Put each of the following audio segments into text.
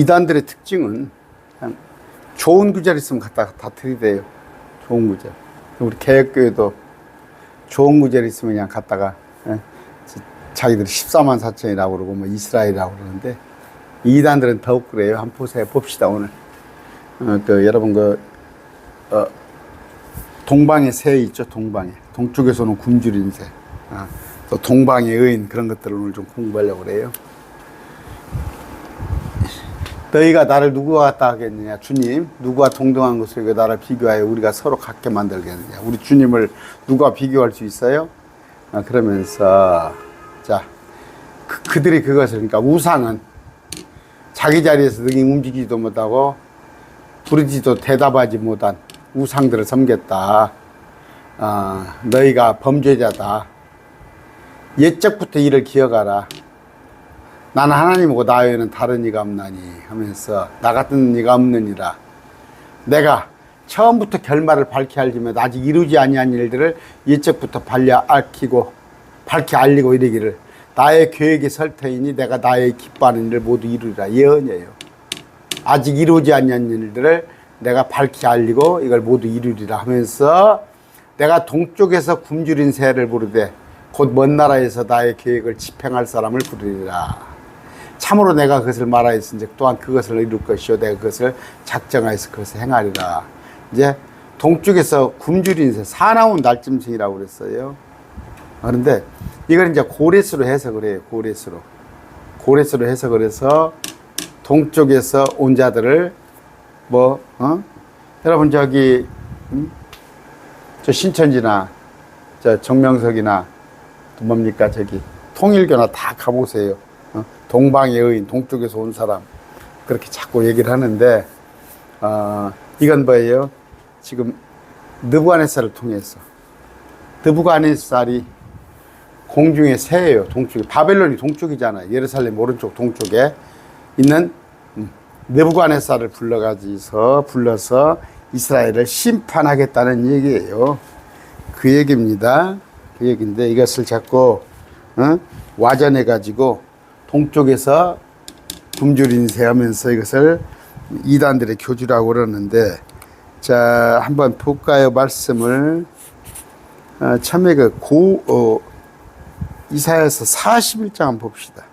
이단들의 특징은 그냥 좋은 구절 있으면 갖다가 다 들이대요. 좋은 구절. 우리 개혁교회도 좋은 구절 있으면 그냥 갖다가 예, 지- 자기들이 14만 4천이라고 그러고 뭐 이스라엘이라고 그러는데 이단들은 더욱 그래요. 한번 보세요. 봅시다 오늘. 어, 그 여러분 그 어, 동방의 새 있죠. 동방에 동쪽에서는 굶주린 새. 아, 또 동방의 의인 그런 것들을 오늘 좀 공부하려고 그래요. 너희가 나를 누구와 같다 하겠느냐 주님 누구와 동등한 것을 왜 나를 비교하여 우리가 서로 같게 만들겠느냐 우리 주님을 누가 비교할 수 있어요? 아, 그러면서 자 그, 그들이 그것을 그러니까 우상은 자기 자리에서 능히 움직이지도 못하고 부르지도 대답하지 못한 우상들을 섬겼다. 아, 너희가 범죄자다. 옛적부터 이를 기억하라. 나는 하나님이고 나 외에는 다른 이가 없나니 하면서 나 같은 이가 없느니라. 내가 처음부터 결말을 밝히 알지만 아직 이루지 아니한 일들을 옛적부터 발려 알키고 밝히 알리고 이르기를 나의 계획이 설 터이니 내가 나의 기뻐하는 일을 모두 이루리라 예언이에요. 아직 이루지 아니한 일들을 내가 밝히 알리고 이걸 모두 이루리라 하면서 내가 동쪽에서 굶주린 새를 부르되 곧 먼 나라에서 나의 계획을 집행할 사람을 부르리라. 참으로 내가 그것을 말하였은즉 또한 그것을 이룰 것이요 내가 그것을 작정하여서 그것을 행하리라. 이제 동쪽에서 굶주린 새 사나운 날짐승이라고 그랬어요. 그런데 이걸 이제 고레스로 해석을 해요. 고레스로. 고레스로 해석을 해서 동쪽에서 온 자들을 뭐 어? 여러분 저기 음? 저 신천지나 저 정명석이나 또 뭡니까 저기 통일교나 다 가보세요. 어? 동방의 의인 동쪽에서 온 사람 그렇게 자꾸 얘기를 하는데 어, 이건 뭐예요? 지금 느부갓네살을 통해서 느부갓네살이 공중의 새예요. 동쪽에 바벨론이 동쪽이잖아요. 예루살렘 오른쪽 동쪽에 있는 음, 느부갓네살을 불러가지서 불러서 이스라엘을 심판하겠다는 얘기예요. 그 얘기입니다. 그 얘기인데 이것을 자꾸 어? 와전해 가지고 동쪽에서 굶주린 새하면서 이것을 이단들의 교주라고 그러는데 자 한번 볼까요? 말씀을. 어, 참에 그고 어, 이사야서 41장 한번 봅시다.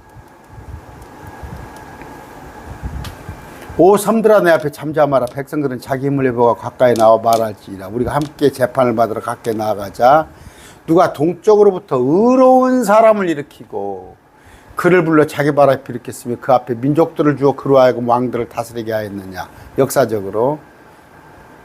오 섬들아 내 앞에 잠잠하라. 백성들은 자기 힘을 내보고 가까이 나와 말할지라. 우리가 함께 재판을 받으러 가까이 나아가자. 누가 동쪽으로부터 의로운 사람을 일으키고 그를 불러 자기 발 앞에 일으켰으며 그 앞에 민족들을 주어 그로 하여금 왕들을 다스리게 하였느냐. 역사적으로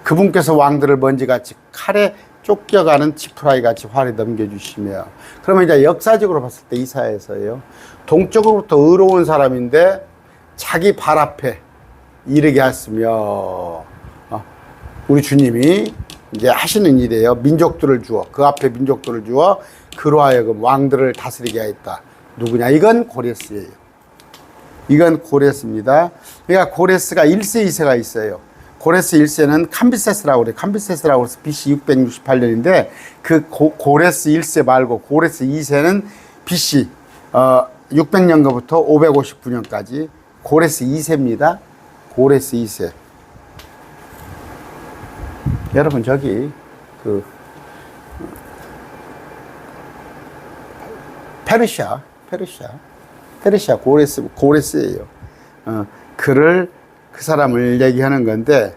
그분께서 왕들을 먼지같이 칼에 쫓겨가는 지푸라기 같이 활에 넘겨주시며. 그러면 이제 역사적으로 봤을 때 이사에서요. 동쪽으로부터 의로운 사람인데 자기 발 앞에 이르게 했으며 어, 우리 주님이 이제 하시는 일이에요. 민족들을 주어 그 앞에 민족들을 주어 그로 하여금 왕들을 다스리게 하였다 누구냐 이건 고레스예요 이건 고레스입니다. 그러니까 고레스가 1세, 2세가 있어요. 고레스 1세는 캄비세스라고 그래요. 캄비세스라고 해서 BC 668년인데 그 고, 고레스 1세 말고 고레스 2세는 BC 어, 600년부터 559년까지 고레스 2세입니다. 고레스 2세. 여러분 저기 그 페르시아, 페르시아, 페르시아 고레스 고레스예요. 어, 그를 그 사람을 얘기하는 건데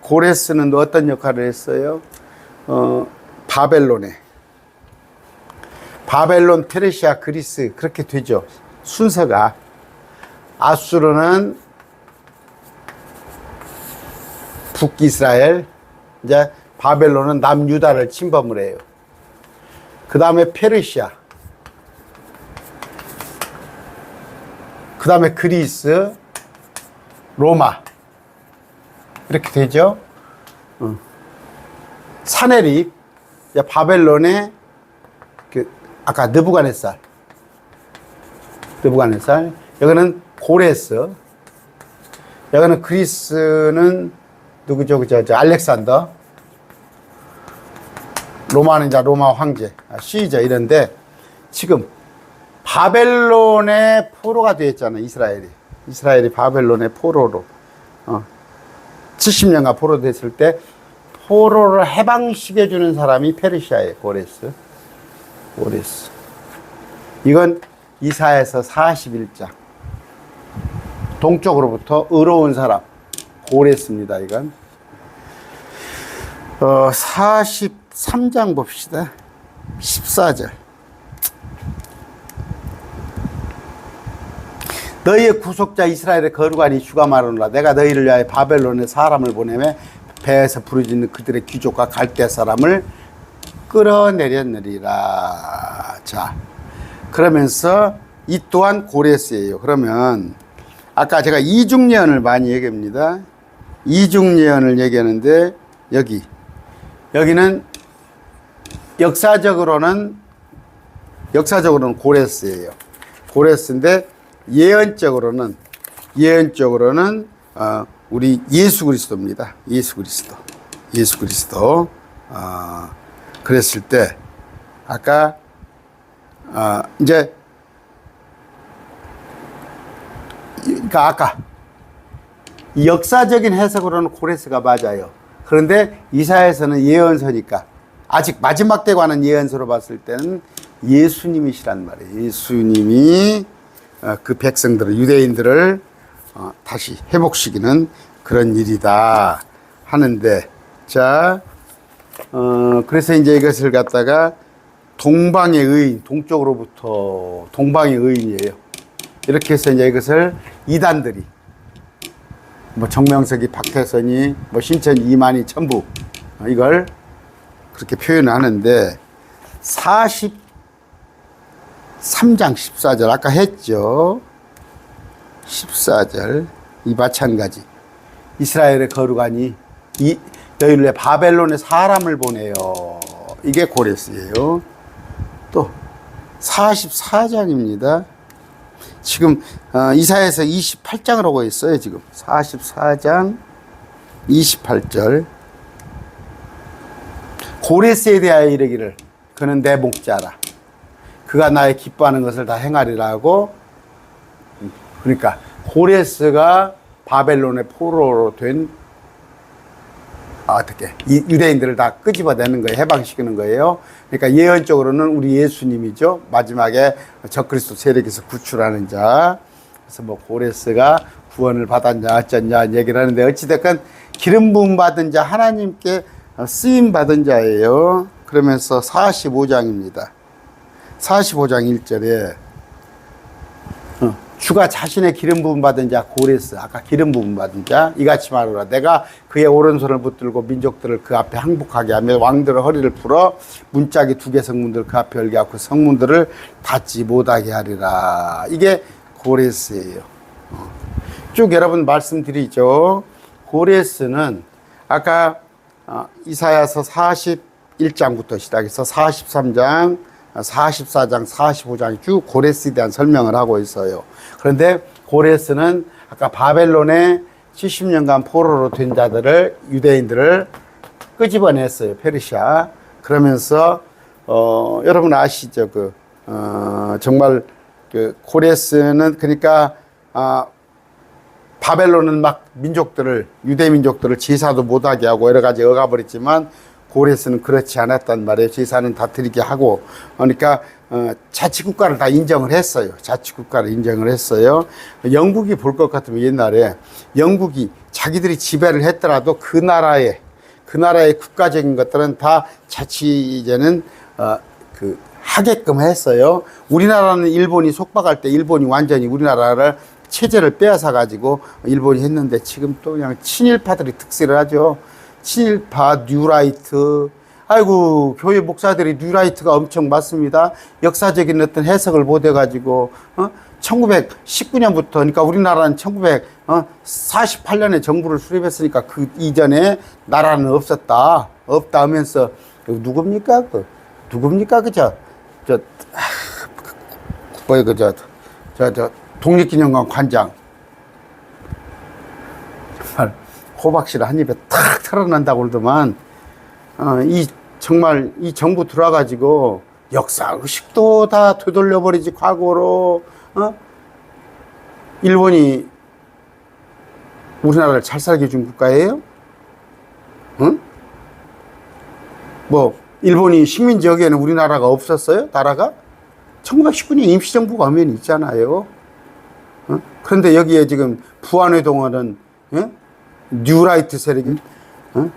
고레스는 어떤 역할을 했어요? 어, 바벨론에 바벨론, 페르시아, 그리스 그렇게 되죠. 순서가 아수르는 북이스라엘, 이제 바벨론은 남유다를 침범을 해요. 그 다음에 페르시아, 그 다음에 그리스, 로마. 이렇게 되죠. 이제 바벨론의 그 아까 느부갓네살, 느부갓네살. 여기는 고레스. 여기는 그리스는 누구죠? 그저 저 알렉산더. 로마는 이제 로마 황제, 아, 시저 이런데 지금 바벨론의 포로가 되었잖아요, 이스라엘이. 이스라엘이 바벨론의 포로로 어, 70년간 포로 됐을 때 포로를 해방시켜 주는 사람이 페르시아의 고레스. 고레스. 이건 이사에서 41장. 동쪽으로부터 의로운 사람 고레스입니다. 이건. 어, 43장 봅시다. 14절. 너희의 구속자 이스라엘의 거룩하니 주가 말하노라. 내가 너희를 위하여 바벨론에 사람을 보내매 배에서 부르짖는 그들의 귀족과 갈대 사람을 끌어내렸느리라. 자 그러면서 이 또한 고레스예요. 그러면 아까 제가 이중예언을 많이 얘기합니다. 이중예언을 얘기하는데 여기 여기는 역사적으로는 역사적으로는 고레스예요. 고레스인데 예언적으로는 예언적으로는 어, 우리 예수 그리스도입니다. 예수 그리스도. 예수 그리스도. 어, 그랬을 때 아까 어, 이제 그러니까 아까 역사적인 해석으로는 고레스가 맞아요. 그런데 이사에서는 예언서니까 아직 마지막 때 관한 예언서로 봤을 때는 예수님이시란 말이에요. 예수님이 어, 그 백성들을 유대인들을 어, 다시 회복시키는 그런 일이다 하는데 자 어, 그래서 이제 이것을 갖다가 동방의 의인 동쪽으로부터 동방의 의인이에요. 이렇게 해서 이제 이것을 이단들이 뭐 정명석이 박태선이 뭐 신천 이만희 전부 어, 이걸 그렇게 표현하는데 43장 14절 아까 했죠? 14절 이 마찬가지. 이스라엘의 거룩하니 이 너희를 내 바벨론에 사람을 보내요. 이게 고레스예요. 또 44장입니다. 지금 어, 이사에서 28장을 하고 있어요. 지금. 44장 28절. 고레스에 대하여 이르기를 그는 내 목자라 그가 나의 기뻐하는 것을 다 행하리라고. 그러니까 고레스가 바벨론의 포로로 된 아, 어떻게 이 유대인들을 다 끄집어내는 거예요. 해방시키는 거예요. 그러니까 예언적으로는 우리 예수님이죠. 마지막에 적그리스도 세력에서 구출하는 자. 그래서 뭐 고레스가 구원을 받았냐 어쩌냐 얘기를 하는데 어찌됐건 기름 부음 받은 자 하나님께 쓰임 받은 자예요. 그러면서 45장입니다 45장 1절에 주가 자신의 기름 부음 받은 자 고레스 아까 기름 부음 받은 자 이같이 말하라. 내가 그의 오른손을 붙들고 민족들을 그 앞에 항복하게 하며 왕들의 허리를 풀어 문짝이 두 개 성문들 그 앞에 열게 하고 성문들을 닫지 못하게 하리라. 이게 고레스예요. 어. 쭉 여러분 말씀드리죠. 고레스는 아까 어, 이사야서 41장부터 시작해서 43장 44장, 45장이 쭉 고레스에 대한 설명을 하고 있어요. 그런데 고레스는 아까 바벨론에 70년간 포로로 된 자들을 유대인들을 끄집어냈어요. 페르시아. 그러면서 어, 여러분 아시죠? 그 어, 정말 그 고레스는 그러니까 아, 바벨론은 막 민족들을 유대 민족들을 제사도 못하게 하고 여러 가지 억압을 했지만 고레스는 그렇지 않았단 말이에요. 제사는 다 드리게 하고 그러니까 어, 자치국가를 다 인정을 했어요. 자치국가를 인정을 했어요. 영국이 볼 것 같으면 옛날에 영국이 자기들이 지배를 했더라도 그 나라의 그 나라의 국가적인 것들은 다 자치 이제는 어, 그 하게끔 했어요. 우리나라는 일본이 속박할 때 일본이 완전히 우리나라를 체제를 빼앗아 가지고 일본이 했는데 지금 또 그냥 친일파들이 특세를 하죠. 친일파 뉴라이트 아이고 교회 목사들이 뉴라이트가 엄청 많습니다. 역사적인 어떤 해석을 못해 가지고 어? 1919년부터 그러니까 우리나라는 1948년에 정부를 수립했으니까 그 이전에 나라는 없었다. 없다 하면서 누굽니까? 그 누굽니까? 그저 저 뭐야 그저 저저 독립기념관 관장 호박씨를 한 입에 탁 털어낸다고 그러더만 어, 이 정말 이 정부 들어와가지고 역사 의식도 다 되돌려 버리지 과거로 어? 일본이 우리나라를 잘 살게 해준 국가예요? 응? 뭐 일본이 식민지 여기에는 우리나라가 없었어요? 나라가? 1919년 임시정부가 하면 있잖아요. 어? 그런데 여기에 지금 부안회동하는 어? 뉴라이트 세력이 어?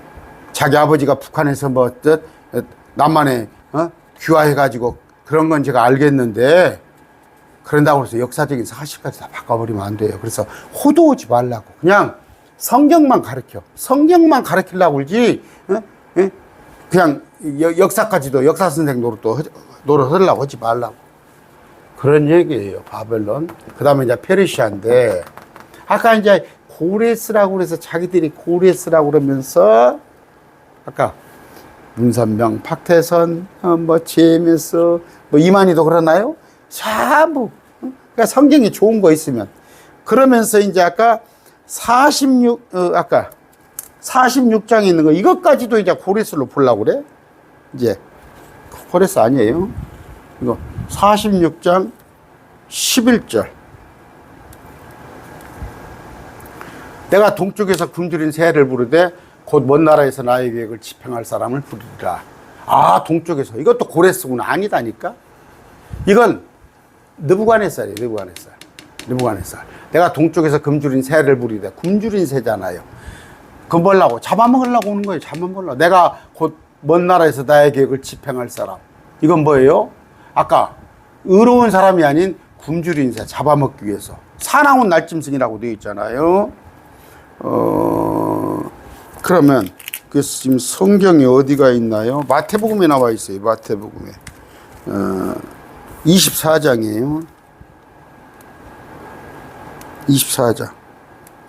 자기 아버지가 북한에서 뭐 저, 어, 남한에 어? 귀화해가지고 그런 건 제가 알겠는데 그런다고 해서 역사적인 사실까지 다 바꿔버리면 안 돼요. 그래서 호도하지 말라고 그냥 성경만 가르쳐 성경만 가르치려고 그러지 어? 예? 그냥 여- 역사까지도 역사 선생 노릇도 하- 노릇 하려고 하지 말라고 그런 얘기예요. 바벨론. 그 다음에 이제 페르시아인데, 아까 이제 고레스라고 그래서 자기들이 고레스라고 그러면서, 아까 문선명, 박태선, 어, 뭐, 제메스, 뭐, 이만희도 그러나요? 전부. 어? 그러니까 성경에 좋은 거 있으면. 그러면서 이제 아까 46, 어, 아까 46장에 있는 거, 이것까지도 이제 고레스로 보려고 그래? 이제, 고레스 아니에요? 이거 46장 11절. 내가 동쪽에서 굶주린 새를 부르되 곧 먼 나라에서 나의 계획을 집행할 사람을 부르리라. 아, 동쪽에서. 이것도 고레스구나. 아니다니까? 이건 느부갓네살이에요. 느부갓네살. 느부갓네살. 내가 동쪽에서 굶주린 새를 부리되 굶주린 새잖아요. 그 뭐라고 잡아먹으려고 오는 거예요. 잡아먹으려고. 내가 곧 먼 나라에서 나의 계획을 집행할 사람. 이건 뭐예요? 아까 의로운 사람이 아닌 굶주린 새 잡아먹기 위해서 사나운 날짐승이라고 되어 있잖아요. 어 그러면 그 지금 성경에 어디가 있나요? 마태복음에 나와 있어요. 마태복음에 어 24장이에요. 24장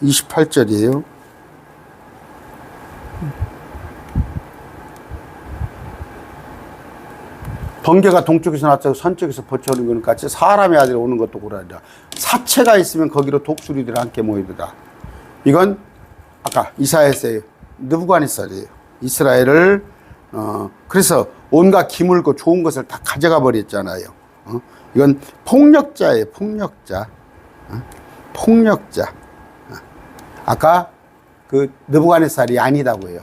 28절이에요. 번개가 동쪽에서 났다고 서쪽에서 버쳐오는 것 같이 사람의 아들이 오는 것도 고라니라. 사체가 있으면 거기로 독수리들이 함께 모이리라. 이건 아까 이사야서의 느부갓네살이에요. 이스라엘을 어 그래서 온갖 기물고 좋은 것을 다 가져가 버렸잖아요. 어? 이건 폭력자예요. 폭력자. 어? 폭력자. 어. 아까 그 느부갓네살이 아니다고 해요.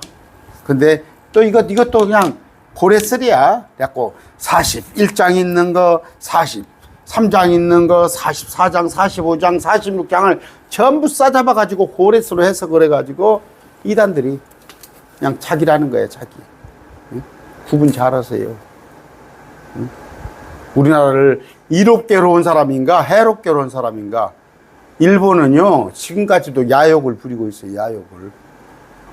근데 또 이것 이것도 그냥 고래쓰리야. 그래갖고 41장 있는 거, 43장 있는 거, 44장, 45장, 46장을 전부 싸잡아 가지고 고래수로 해석을 해 가지고 이단들이 그냥 자기라는 거예요, 자기. 응? 구분 잘하세요. 응? 우리나라를 이롭게로 온 사람인가, 해롭게로 온 사람인가. 일본은요, 지금까지도 야욕을 부리고 있어요, 야욕을.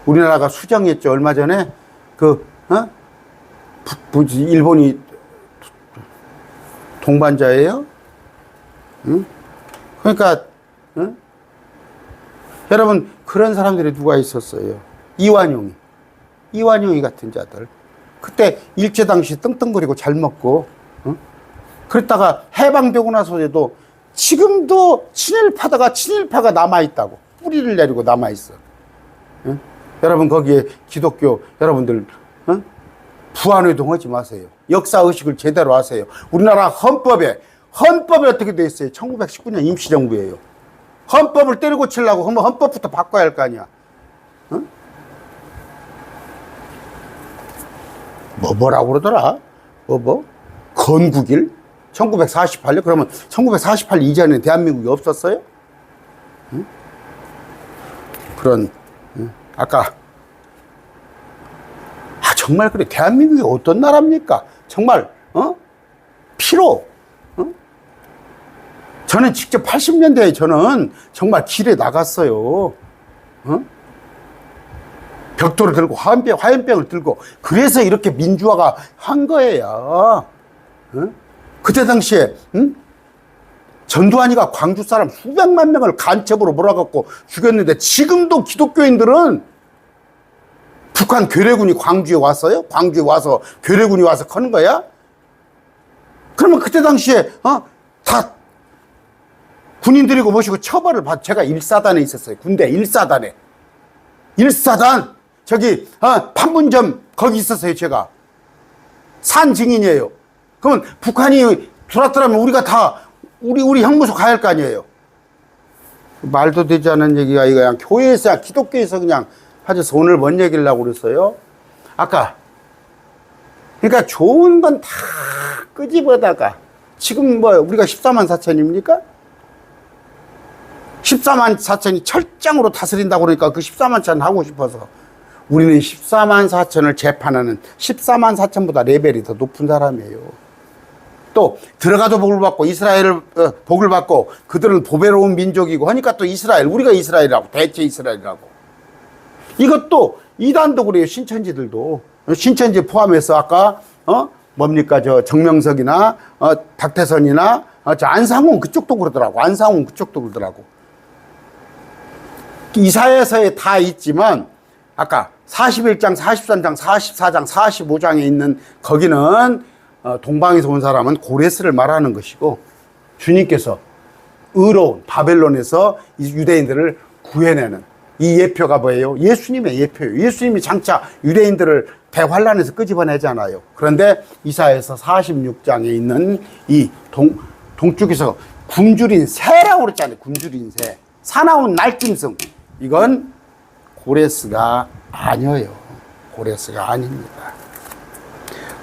우리나라가 수정했죠, 얼마 전에. 그, 어? 부- 뭐지, 일본이 동반자예요? 응? 그러니까, 응? 여러분, 그런 사람들이 누가 있었어요? 이완용이. 이완용이 같은 자들. 그때 일제 당시 떵떵거리고 잘 먹고, 응? 그랬다가 해방되고 나서도 지금도 친일파다가 친일파가 남아있다고. 뿌리를 내리고 남아있어. 응? 여러분, 거기에 기독교, 여러분들, 응? 부안회동하지 마세요. 역사 의식을 제대로 하세요. 우리나라 헌법에 헌법이 어떻게 돼 있어요? 1919년 임시정부예요. 헌법을 때리고 치려고 그러면 헌법부터 바꿔야 할 거 아니야. 응? 뭐 뭐라고 그러더라? 뭐 뭐? 건국일? 1948년? 그러면 1948 이전에 대한민국이 없었어요? 응? 그런 응? 아까 아 정말 그래 대한민국이 어떤 나라입니까? 정말 어 피로 어? 저는 직접 80년대에 저는 정말 길에 나갔어요. 어? 벽돌을 들고 화염병, 화염병을 들고 그래서 이렇게 민주화가 한 거예요. 어? 그때 당시에 응? 전두환이가 광주 사람 수백만 명을 간첩으로 몰아갖고 죽였는데 지금도 기독교인들은 북한 괴뢰군이 광주에 왔어요? 광주에 와서 괴뢰군이 와서 커는 거야? 그러면 그때 당시에 어? 다 군인들이고 뭐시고 처벌을 받 제가 일사단에 있었어요. 군대 일사단에일사단 저기 어, 판문점 거기 있었어요, 제가. 산 증인이에요. 그러면 북한이 들어왔더라면 우리가 다 우리 우리 형무소 가야 할 거 아니에요. 말도 되지 않은 얘기가 이거 그냥 교회에서 기독교에서 그냥 아주 손을 먼 얘기를 하고 그랬어요. 아까 그러니까 좋은 건 다 끄집어다가 지금 뭐 우리가 14만 4천입니까? 14만 4천이 철장으로 다스린다고 그러니까 그 14만 4천 하고 싶어서 우리는 14만 4천을 재판하는 14만 4천보다 레벨이 더 높은 사람이에요. 또 들어가도 복을 받고 이스라엘을 어, 복을 받고 그들은 보배로운 민족이고 하니까 또 이스라엘 우리가 이스라엘이라고 대체 이스라엘이라고 이것도 이단도 그래요 신천지들도. 신천지 포함해서 아까 어 뭡니까 저 정명석이나 어 박태선이나 어, 저 안상훈 그쪽도 그러더라고. 안상훈 그쪽도 그러더라고. 이사야서에 다 있지만 아까 41장, 43장, 44장, 45장에 있는 거기는 어, 동방에서 온 사람은 고레스를 말하는 것이고 주님께서 의로운 바벨론에서 이 유대인들을 구해내는 이 예표가 뭐예요? 예수님의 예표예요. 예수님이 장차 유대인들을 대환란에서 끄집어내잖아요. 그런데 이사에서 46장에 있는 이 동, 동쪽에서 굶주린 새라고 그랬잖아요. 굶주린 새. 사나운 날짐승. 이건 고레스가 아니에요. 고레스가 아닙니다.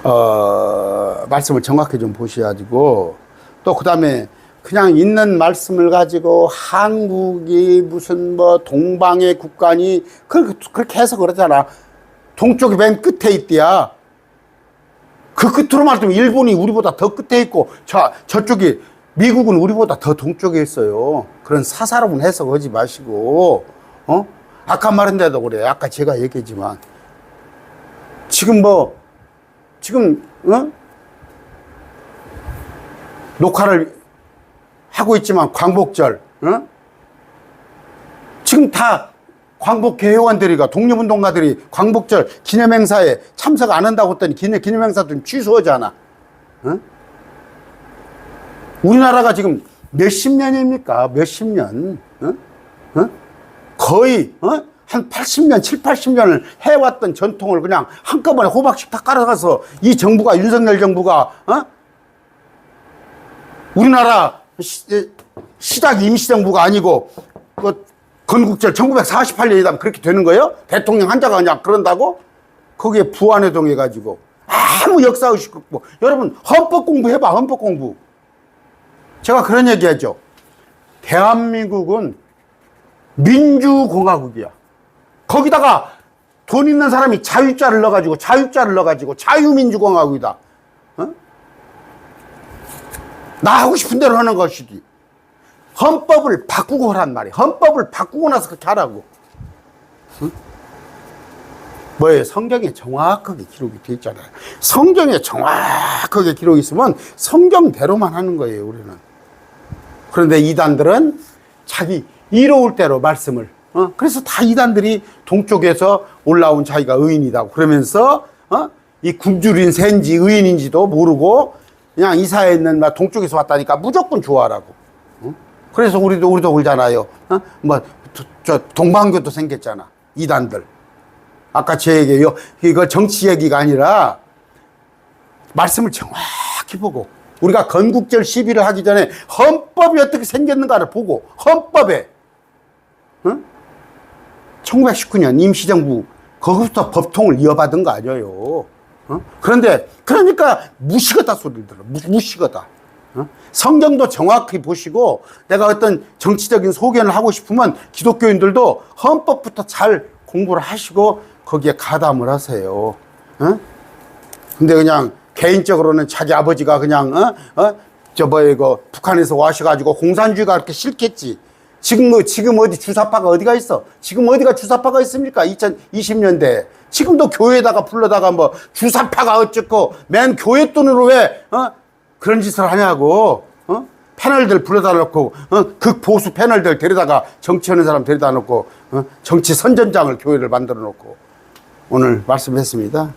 어, 말씀을 정확히 좀 보셔가지고 또 그 다음에 그냥 있는 말씀을 가지고 한국이 무슨 뭐 동방의 국간이 그렇게, 그렇게 해서 그러잖아. 동쪽이 맨 끝에 있대야. 그 끝으로 말하면 일본이 우리보다 더 끝에 있고 저, 저쪽이 미국은 우리보다 더 동쪽에 있어요. 그런 사사로운 해석하지 마시고, 어? 아까 말한데도 그래. 아까 제가 얘기했지만. 지금 뭐, 지금, 어? 녹화를 하고 있지만 광복절, 어? 지금 다 광복 개회원들이가 독립운동가들이 광복절 기념행사에 참석 안 한다고 했더니 기념, 기념행사 좀 취소하잖아. 어? 우리나라가 지금 몇십 년입니까? 몇십 년? 어? 어? 거의 어? 한 80년, 7, 80년을 해왔던 전통을 그냥 한꺼번에 호박씩 다 깔아가서 이 정부가 윤석열 정부가 어? 우리나라 시, 시작 임시정부가 아니고 그 건국절 1948년이다 그렇게 되는 거예요? 대통령 한자가 그냥 그런다고? 거기에 부안회동 해가지고 아무 역사의식 없고. 여러분 헌법 공부해봐 헌법 공부. 제가 그런 얘기하죠. 대한민국은 민주공화국이야. 거기다가 돈 있는 사람이 자유자를 넣어가지고 자유자를 넣어가지고 자유민주공화국이다 어? 나 하고 싶은 대로 하는 것이지. 헌법을 바꾸고 하란 말이야. 헌법을 바꾸고 나서 그렇게 하라고. 응? 뭐예요? 성경에 정확하게 기록이 돼 있잖아요. 성경에 정확하게 기록이 있으면 성경대로만 하는 거예요, 우리는. 그런데 이단들은 자기 이로울 대로 말씀을, 어? 그래서 다 이단들이 동쪽에서 올라온 자기가 의인이다. 그러면서, 어? 이 굶주린 새인지 의인인지도 모르고 그냥 이사에 있는 막 동쪽에서 왔다니까 무조건 좋아하라고. 응? 그래서 우리도 우리도 울잖아요. 어? 뭐저 동방교도 생겼잖아. 이단들. 아까 제 얘기요. 이거 정치 얘기가 아니라 말씀을 정확히 보고 우리가 건국절 시비를 하기 전에 헌법이 어떻게 생겼는가를 보고 헌법에 응? 1919년 임시정부 거기부터 법통을 이어받은 거 아니에요. 어? 그런데 그러니까 무시거다 소리를 들어 무, 무시거다 어? 성경도 정확히 보시고 내가 어떤 정치적인 소견을 하고 싶으면 기독교인들도 헌법부터 잘 공부를 하시고 거기에 가담을 하세요 어? 근데 그냥 개인적으로는 자기 아버지가 그냥 어? 어? 저 뭐야 이거 북한에서 와셔가지고 공산주의가 그렇게 싫겠지 지금 뭐 지금 어디 주사파가 어디가 있어? 지금 어디가 주사파가 있습니까? 2020년대 지금도 교회에다가 불러다가 뭐 주사파가 어쩌고 맨 교회 돈으로 왜 어? 그런 짓을 하냐고 어? 패널들 불러다 놓고 어? 극보수 패널들 데려다가 정치하는 사람 데려다 놓고 어? 정치 선전장을 교회를 만들어 놓고 오늘 말씀했습니다.